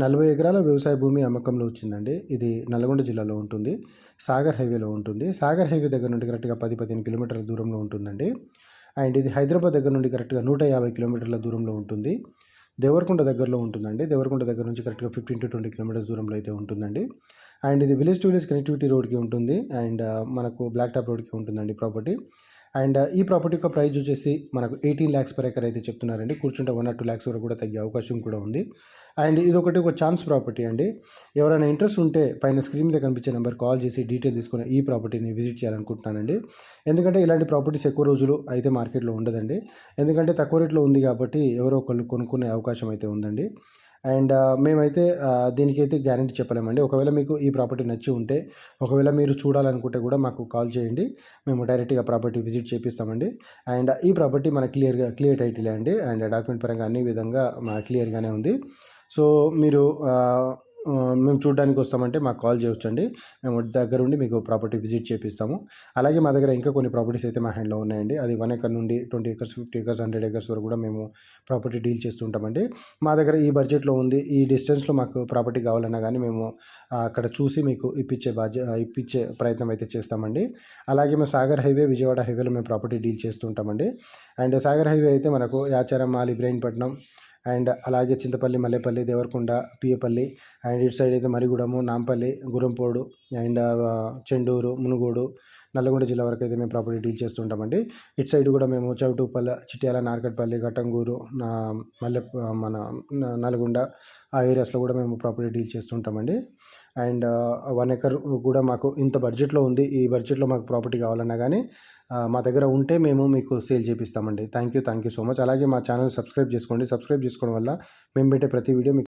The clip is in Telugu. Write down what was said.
నలభై ఎకరాల వ్యవసాయ భూమి అమ్మకంలో వచ్చిందండి. ఇది నల్గొండ జిల్లాలో ఉంటుంది. సాగర్ హైవేలో ఉంటుంది. సాగర్ హైవే దగ్గర నుండి కరెక్ట్గా పది పదిహేను కిలోమీటర్ల దూరంలో ఉంటుందండి. అండ్ ఇది హైదరాబాద్ దగ్గర నుండి కరెక్ట్గా నూట యాభై కిలోమీటర్ల దూరంలో ఉంటుంది. దేవరకొండ దగ్గరలో ఉంటుందండి. దేవరకొండ దగ్గర నుంచి కరెక్ట్గా ఫిఫ్టీన్ టు ట్వంటీ కిలోమీటర్స్ దూరంలో అయితే ఉంటుందండి. అండ్ ఇది విలేజ్ టు విలేజ్ కనెక్టివిటీ రోడ్కి ఉంటుంది. అండ్ మనకు బ్లాక్ టాప్ రోడ్కి ఉంటుందండి ప్రాపర్టీ. అండ్ ఈ ప్రాపర్టీ యొక్క ప్రైస్ వచ్చేసి మనకు ఎయిటీన్ ల్యాక్స్ పర్ ఎకర్ అయితే చెప్తున్నారండి. కూర్చుంటే వన్ ఆర్ టూ ల్యాక్స్ వరకు కూడా తగ్గే అవకాశం కూడా ఉంది. అండ్ ఇది ఒకటి ఒక ఛాన్స్ ప్రాపర్టీ అండి. ఎవరైనా ఇంట్రెస్ట్ ఉంటే పైన స్క్రీన్ మీద కనిపించే నెంబర్ కాల్ చేసి డీటెయిల్ తీసుకుని ఈ ప్రాపర్టీని విజిట్ చేయాలనుకుంటున్నానండి. ఎందుకంటే ఇలాంటి ప్రాపర్టీస్ ఎక్కువ రోజులు అయితే మార్కెట్లో ఉండదండి. ఎందుకంటే తక్కువ రేట్లో ఉంది కాబట్టి ఎవరో ఒకళ్ళు కొనుక్కునే అవకాశం అయితే ఉందండి. అండ్ మేమైతే దీనికైతే గ్యారంటీ చెప్పలేమండి. ఒకవేళ మీకు ఈ ప్రాపర్టీ నచ్చి ఉంటే ఒకవేళ మీరు చూడాలనుకుంటే కూడా మాకు కాల్ చేయండి. మేము డైరెక్ట్గా ప్రాపర్టీ విజిట్ చేపిస్తామండి. అండ్ ఈ ప్రాపర్టీ మన క్లియర్గా క్లియర్ టైటిల్ అండి. అండ్ డాక్యుమెంట్ పరంగా అన్ని విధంగా మా క్లియర్గానే ఉంది. సో మీరు మేము చూడడానికి వస్తామంటే మాకు కాల్ చేయొచ్చండి. మేము దగ్గరుండి మీకు ప్రాపర్టీ విజిట్ చేపిస్తాము. అలాగే మా దగ్గర ఇంకా కొన్ని ప్రాపర్టీస్ అయితే మా హ్యాండ్లో ఉన్నాయండి. అది వన్ ఎకర్ నుండి twenty acres fifty acres hundred acres వరకు కూడా మేము ప్రాపర్టీ డీల్ చేస్తుంటామండి. మా దగ్గర ఈ బడ్జెట్లో ఉంది. ఈ డిస్టెన్స్లో మాకు ప్రాపర్టీ కావాలన్నా కానీ మేము అక్కడ చూసి మీకు ఇప్పించే బాధ్య ఇప్పించే ప్రయత్నం అయితే చేస్తామండి. అలాగే మేము సాగర్ హైవే విజయవాడ హైవేలో మేము ప్రాపర్టీ డీల్ చేస్తుంటామండి. అండ్ సాగర్ హైవే అయితే మనకు యాచారం మాలి ఇబ్రాహీంపట్నం అండ్ అలాగే చింతపల్లి మల్లెపల్లి దేవరకొండ పియపల్లి అండ్ ఇటు సైడ్ అయితే మరిగూడెము నాంపల్లి గురంపోడు అండ్ చెండూరు మునుగోడు నల్లగొండ జిల్లా వరకు అయితే మేము ప్రాపర్టీ డీల్ చేస్తుంటామండి ఇటు సైడ్ కూడా మేము చౌటుపల్లి చిట్యాల నార్కట్పల్లి గట్టంగూరు నా మల్లె మన నల్గొండ ఆ ఏరియాస్లో కూడా మేము ప్రాపర్టీ డీల్ చేస్తుంటామండి అండ్ వన్ ఎకర్ కూడా మాకు ఇంత బడ్జెట్లో ఉంది. ఈ బడ్జెట్లో మాకు ప్రాపర్టీ కావాలన్నా కానీ మా దగ్గర ఉంటే మేము మీకు sale చేపిస్తామండి. Thank you thank you so much అలాగే మా ఛానల్ సబ్స్క్రైబ్ చేసుకోండి. సబ్స్క్రైబ్ చేసుకోవడం వల్ల మేము పెట్టే ప్రతి వీడియో మీకు